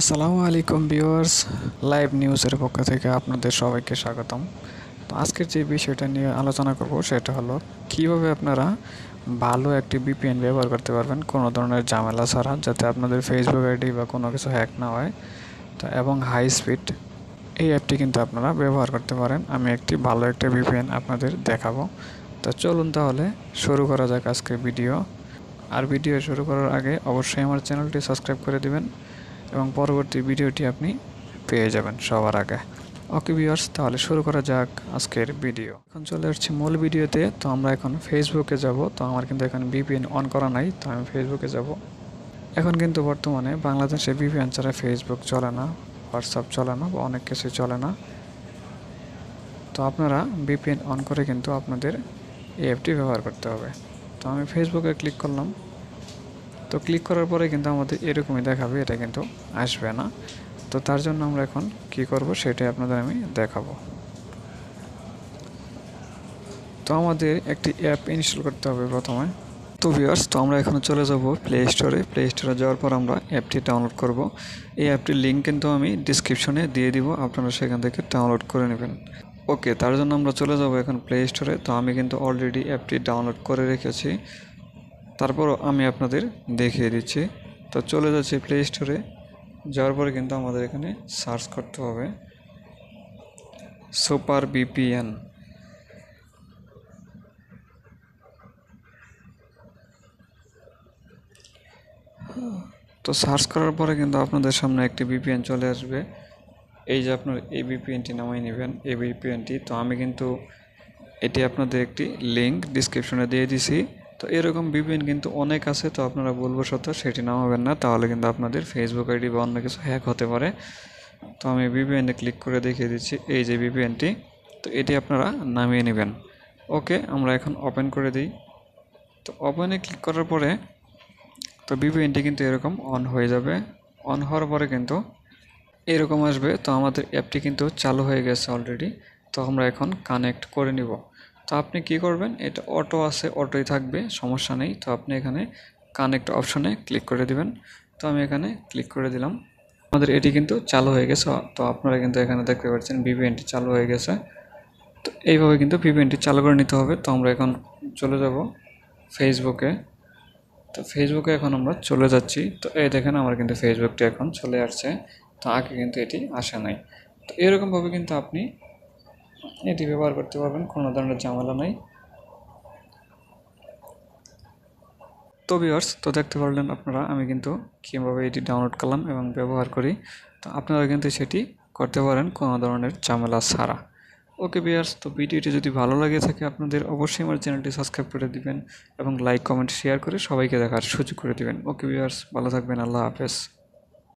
আসসালামু আলাইকুম viewers, live নিউজের পক্ষ থেকে আপনাদের সবাইকে স্বাগতম। তো আজকের যে বিষয়টা নিয়ে আলোচনা করব সেটা হলো, কীভাবে আপনারা ভালো একটি বিপিএন ব্যবহার করতে পারবেন কোনো ধরনের ঝামেলা ছাড়া, যাতে আপনাদের ফেসবুক আইডি বা কোনো কিছু হ্যাক না হয়। তো এবং হাই স্পিড এই অ্যাপটি কিন্তু আপনারা ব্যবহার করতে পারেন। আমি একটি ভালো একটা বিপিএন আপনাদের দেখাবো। তো চলুন তাহলে শুরু করা যাক আজকের ভিডিও। আর ভিডিও শুরু করার আগে অবশ্যই আমার চ্যানেলটি সাবস্ক্রাইব করে দিবেন। এবং পরবর্তী ভিডিওটি আপনি পেয়ে যাবেন সবার আগে। ওকে ভিউয়ার্স, তাহলে শুরু করা যাক আজকের ভিডিও। এখন চলে আসছি মূল ভিডিওতে। তো আমরা এখন ফেসবুকে যাব। তো আমার কিন্তু এখন ভিপিএন অন করা নাই, তো আমি ফেসবুকে যাব। এখন কিন্তু বর্তমানে বাংলাদেশে ভিপিএন ছাড়া ফেসবুক চলে না, হোয়াটসঅ্যাপ চলে না বা অনেক কিছুই চলে না। তো আপনারা ভিপিএন অন করে কিন্তু আপনাদের এই অ্যাপটি ব্যবহার করতে হবে। তো আমি ফেসবুকে ক্লিক করলাম। তো ক্লিক করার পরে কিন্তু আমাদের এরকমই দেখাবে, এটা কিন্তু আসবে না। তো তার জন্য আমরা এখন কি করব, সেটাই আপনাদের আমি দেখাবো। তো আমাদের একটি অ্যাপ ইনস্টল করতে হবে প্রথমে। তো ভিউয়ার্স তো আমরা এখন চলে যাব প্লে স্টোরে প্লে স্টোরে যাওয়ার পর আমরা অ্যাপটি ডাউনলোড করব। এই অ্যাপটির লিঙ্ক কিন্তু আমি ডিসক্রিপশনে দিয়ে দিব, আপনারা সেখান থেকে ডাউনলোড করে নেবেন। ওকে তার জন্য আমরা চলে যাব এখন প্লে স্টোরে তো আমি কিন্তু অলরেডি অ্যাপটি ডাউনলোড করে রেখেছি। তারপরও আমি আপনাদের দেখিয়ে দিচ্ছি। তো চলে যাচ্ছি প্লে স্টোরে যাওয়ার পরে কিন্তু আমাদের এখানে সার্চ করতে হবে। সুপার বিপিএন তো সার্চ করার পরে কিন্তু আপনাদের সামনে একটি বিপিএন চলে আসবে। এই যে আপনার এই বিপিএনটি নামাই নেবেন, এই বিপিএনটি তো আমি কিন্তু এটি আপনাদের একটি লিঙ্ক ডিসক্রিপশনে দিয়ে দিছি। তো এরকম ভিপিএন কিন্তু অনেক আছে, তো আপনারা বলব সত্য সেটি নামাবেন না। তাহলে কিন্তু আপনাদের ফেসবুক আইডি বা অন্য কিছু হ্যাক হতে পারে। তো আমি ভিপিএনে ক্লিক করে দেখিয়ে দিচ্ছি, এই যে ভিপিএনটি তো এটি আপনারা নামিয়ে নেবেন। ওকে আমরা এখন ওপেন করে দিই। তো ওপেনে ক্লিক করার পরে তো ভিপিএনটি কিন্তু এরকম অন হয়ে যাবে। অন হওয়ার পরে কিন্তু এরকম আসবে। তো আমাদের অ্যাপটি কিন্তু চালু হয়ে গেছে অলরেডি তো আমরা এখন কানেক্ট করে নিব। তো আপনি কি করবেন? এটা অটো আছে, অটোই থাকবে, সমস্যা নেই। তো আপনি এখানে কানেক্ট অপশনে ক্লিক করে দিবেন। তো আমি এখানে ক্লিক করে দিলাম। আমাদের এটি কিন্তু চালু হয়ে গেছে। তো আপনারা কিন্তু এখানে দেখতে পাচ্ছেন ভিপিএনটি চালু হয়ে গেছে। তো এইভাবে কিন্তু ভিপিএনটি চালু করে নিতে হবে। তো আমরা এখন চলে যাব ফেসবুকে তো ফেসবুকে এখন আমরা চলে যাচ্ছি। তো এই দেখেন আমার কিন্তু ফেসবুকটি এখন চলে আসছে। তো আগে কিন্তু এটি আসে নাই। তো এরকমভাবে কিন্তু আপনি এটি ব্যবহার করতে পারবেন, কোনো ধরনের ঝামেলা নাই। তো ভিউয়ার্স তো দেখতে পারলেন আপনারা, আমি কিন্তু কীভাবে এটি ডাউনলোড করলাম এবং ব্যবহার করি। তো আপনারা কিন্তু সেটি করতে পারেন কোনো ধরনের ঝামেলা ছাড়া। ওকে ভিউয়ার্স তো ভিডিওটি যদি ভালো লাগে থাকে আপনাদের, অবশ্যই আমার চ্যানেলটি সাবস্ক্রাইব করে দিবেন এবং লাইক কমেন্ট শেয়ার করে সবাইকে দেখার সুযোগ করে দিবেন। ওকে ভিউয়ার্স ভালো থাকবেন, আল্লাহ হাফেজ।